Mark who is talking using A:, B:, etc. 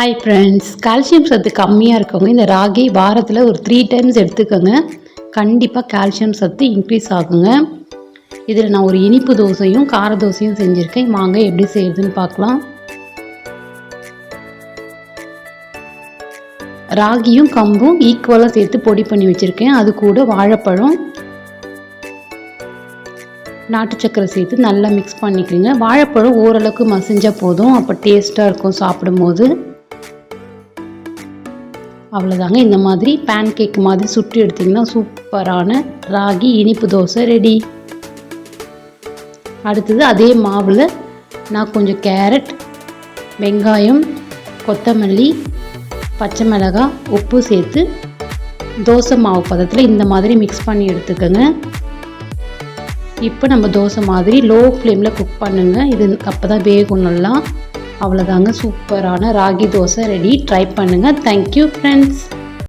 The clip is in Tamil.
A: ஹாய் ஃப்ரெண்ட்ஸ் கால்சியம் சத்து கம்மியாக இருக்கவங்க இந்த ராகி வாரத்தில் ஒரு த்ரீ டைம்ஸ் எடுத்துக்கோங்க. கண்டிப்பாக கால்சியம் சத்து இன்க்ரீஸ் ஆகுங்க. இதில் நான் ஒரு இனிப்பு தோசையும் கார தோசையும் செஞ்சுருக்கேன். வாங்க எப்படி செய்யுதுன்னு பார்க்கலாம். ராகியும் கம்பும் ஈக்குவலாக சேர்த்து பொடி பண்ணி வச்சுருக்கேன். அது கூட வாழைப்பழம் நாட்டு சக்கரை சேர்த்து நல்லா மிக்ஸ் பண்ணிக்கோங்க. வாழைப்பழம் ஓரளவுக்கு மசிஞ்சால் போதும். அப்போ டேஸ்ட்டாக இருக்கும் சாப்பிடும்போது. அவ்வளோதாங்க இந்த மாதிரி பேன் கேக் மாதிரி சுட்டு எடுத்திங்கன்னா சூப்பரான ராகி இனிப்பு தோசை ரெடி அடுத்தது அதே மாவில் நான் கொஞ்சம் கேரட் வெங்காயம் கொத்தமல்லி பச்சை மிளகாய் உப்பு சேர்த்து தோசை மாவு பதத்தில் இந்த மாதிரி மிக்ஸ் பண்ணி எடுத்துக்கோங்க. இப்போ நம்ம தோசை மாதிரி லோ ஃப்ளேமில் குக் பண்ணுங்கள் இது அப்போ தான் வேகும் நல்லா அவ்வளோதாங்க சூப்பரான ராகி தோசை ரெடி ட்ரை பண்ணுங்கள் தேங்க்யூ ஃப்ரெண்ட்ஸ்